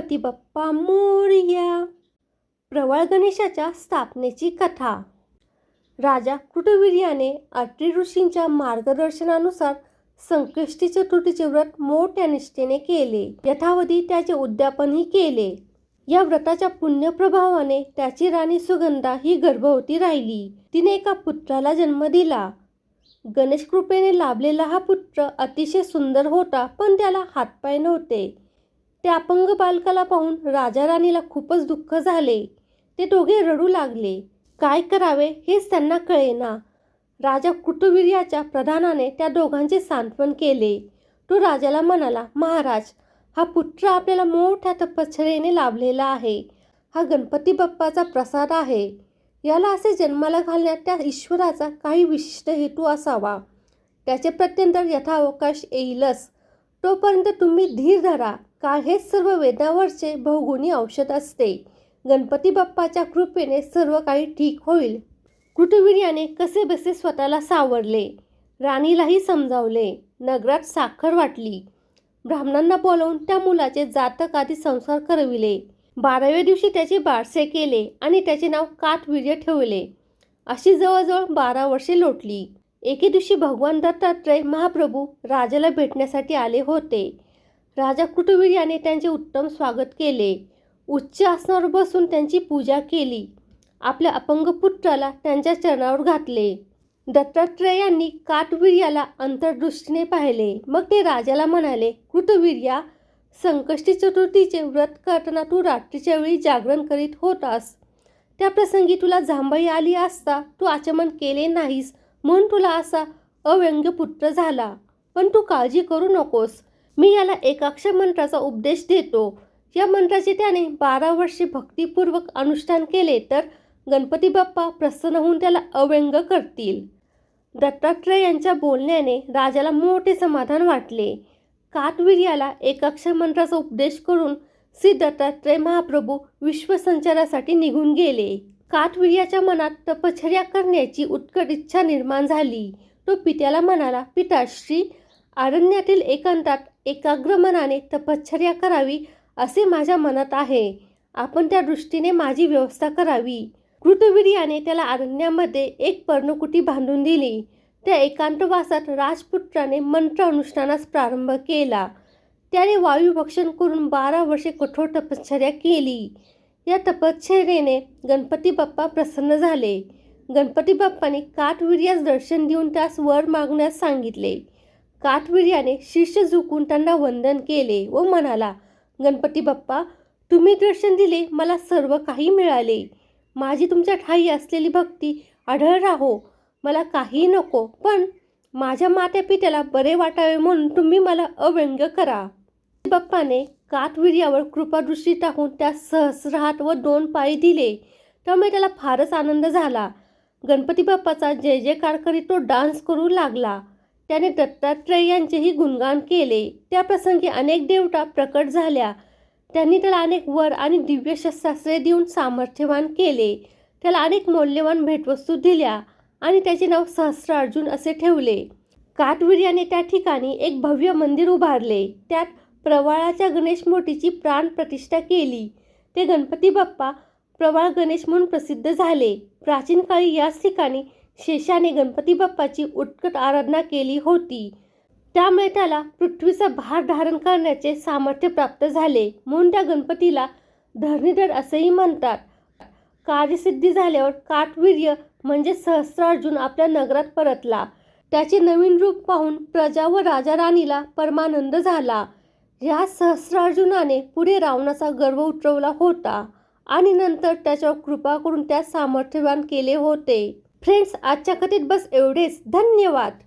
गणपती बाप्पा मोरया. प्रवळ गणेशाच्या स्थापनेची कथा. राजा कृटवीर्याने अट्री ऋषींच्या मार्गदर्शनानुसार संकष्टी चतुर्थीचे व्रत मोठ्या निष्ठेने केले. यथावधी त्याचे उद्यापनही केले. या व्रताच्या पुण्यप्रभावाने त्याची राणी सुगंधा ही गर्भवती राहिली. तिने एका पुत्राला जन्म दिला. गणेश कृपेने लाभलेला हा पुत्र अतिशय सुंदर होता पण त्याला हातपाय नव्हते. त्या अपंग बालकाला पाहून राजाराणीला खूपच दुःख झाले. ते दोघे रडू लागले. काय करावे हेच त्यांना कळेना. राजा कुटुवीर्याच्या प्रधानाने त्या दोघांचे सांत्वन केले. तो राजाला म्हणाला महाराज हा पुत्र आपल्याला मोठ्या तपश्चर्येने लाभलेला आहे. हा गणपती बाप्पाचा प्रसाद आहे. याला असे जन्माला घालण्यात त्या ईश्वराचा काही विशिष्ट हेतू असावा. त्याचे प्रत्यंतर यथावकाश येईलच. तोपर्यंत तुम्ही धीर धरा. काळ हेच सर्व वेदावरचे बहुगुणी औषध असते. गणपती बाप्पाच्या कृपेने सर्व काही ठीक होईल. कृतवीर्याने कसे बसे स्वतःला सावरले? राणीलाही समजावले. नगरात साखर वाटली. ब्राह्मणांना बोलावून त्या मुलाचे जातक आधी संस्कार करविले. बाराव्या दिवशी त्याचे बारसे केले आणि त्याचे नाव कातवीर्य ठेवले. अशी जवळजवळ बारा वर्षे लोटली. एके दिवशी भगवान दत्तात्रय महाप्रभू राजाला भेटण्यासाठी आले होते. राजा कुटुवीर्याने त्यांचे उत्तम स्वागत केले. उच्च आसनावर बसून त्यांची पूजा केली. आपल्या अपंग पुत्राला त्यांच्या चरणावर घातले. दत्तात्रेयांनी काटवीर्याला अंतर्दृष्टीने पाहिले. मग ते राजाला म्हणाले कृतवीर्या संकष्टी चतुर्थीचे व्रत करताना तू रात्रीच्या वेळी जागरण करीत होतास. त्या प्रसंगी तुला जांभई आली असता तू आचमन केले नाहीस. म्हणून तुला असा अव्यंग्य पुत्र झाला. पण तू काळजी करू नकोस. मी याला एकाक्ष मंत्राचा उपदेश देतो. या मंत्राचे त्याने बारा वर्षे भक्तिपूर्वक अनुष्ठान केले तर गणपती बाप्पा प्रसन्न होऊन त्याला अव्यंग करतील. दत्तात्रय यांच्या बोलण्याने राजाला मोठे समाधान वाटले. कातवीर्याला एकाक्षर मंत्राचा उपदेश करून श्री दत्तात्रय महाप्रभू विश्वसंचारासाठी निघून गेले. कातवीर्याच्या मनात तपश्चर्या करण्याची उत्कट इच्छा निर्माण झाली. तो पित्याला म्हणाला पिताश्री अरण्यातील एकांतात एकाग्र मनाने तपश्चर्या करावी असे माझ्या मनात आहे. आपण त्या दृष्टीने माझी व्यवस्था करावी. कृतवीर्याने त्याला अरण्यामध्ये एक पर्णकुटी बांधून दिली. त्या एकांतवासात राजपुत्राने मंत्र अनुष्ठानास प्रारंभ केला. त्याने वायुभक्षण करून बारा वर्षे कठोर तपश्चर्या केली. या तपश्चर्येने गणपती बाप्पा प्रसन्न झाले. गणपती बाप्पाने काठवीर्यास दर्शन देऊन त्यास वर मागण्यास सांगितले. काठवीर्याने शीर्ष झुकून त्यांना वंदन केले व म्हणाला गणपती बाप्पा तुम्ही दर्शन दिले मला सर्व काही मिळाले. माझी तुमच्या ठाई असलेली भक्ती आढळ राहो. मला काही नको पण माझ्या मात्या पित्याला बरे वाटावे म्हणून तुम्ही मला अव्यंग करा. बाप्पाने कातवीर्यावर कृपादृष्टी टाकून त्यास सहस्रहात व दोन पायी दिले. त्यामुळे त्याला फारच आनंद झाला. गणपती बाप्पाचा जय जयकार करीत तो डान्स करू लागला. त्याने दत्तात्रय यांचेही गुणगान केले. त्या प्रसंगी अनेक देवता प्रकट झाल्या. त्यांनी त्याला अनेक वर आणि दिव्य शस्त्रास्त्रे देऊन सामर्थ्यवान केले. त्याला अनेक मौल्यवान भेटवस्तू दिल्या आणि त्याचे नाव सहस्रार्जुन असे ठेवले. कातवीर्याने त्या ठिकाणी एक भव्य मंदिर उभारले. त्यात प्रवाळाच्या गणेश मूर्तीची प्राण प्रतिष्ठा केली. ते गणपती बाप्पा प्रवाळ गणेश म्हणून प्रसिद्ध झाले. प्राचीन काळी याच ठिकाणी शेषाने गणपती बाप्पाची उत्कट आराधना केली होती. त्यामुळे त्याला पृथ्वीचा भार धारण करण्याचे सामर्थ्य प्राप्त झाले. म्हणून त्या गणपतीला धरणीधर असेही म्हणतात. कार्यसिद्धी झाल्यावर काटवीर्य म्हणजे सहस्रार्जुन आपल्या नगरात परतला. त्याचे नवीन रूप पाहून प्रजा व राजा राणीला परमानंद झाला. ह्या सहस्रार्जुनाने पुढे रावणाचा गर्व उतरवला होता आणि नंतर त्याच्यावर कृपा करून त्यास सामर्थ्यवान केले होते. फ्रेंड्स आजच्या कथित बस एवढेच. धन्यवाद.